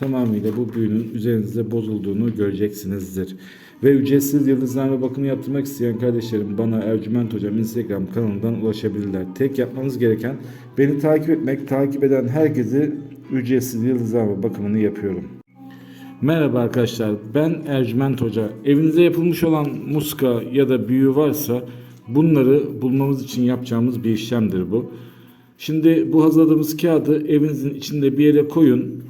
tamamıyla bu büyünün üzerinizde bozulduğunu göreceksinizdir. Ve ücretsiz yıldızlarla bakımı yaptırmak isteyen kardeşlerim bana Ercüment Hocam Instagram kanalından ulaşabilirler. Tek yapmanız gereken beni takip etmek, takip eden herkese ücretsiz yıldızlarla bakımını yapıyorum. Merhaba arkadaşlar ben Ercüment Hoca. Evinize yapılmış olan muska ya da büyü varsa bunları bulmamız için yapacağımız bir işlemdir bu. Şimdi bu hazırladığımız kağıdı evinizin içinde bir yere koyun.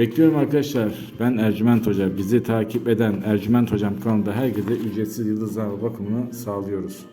Bekliyorum arkadaşlar. Ben Ercüment Hoca. Bizi takip eden Ercüment Hocam kanalında herkese ücretsiz yıldızlama bakımını sağlıyoruz.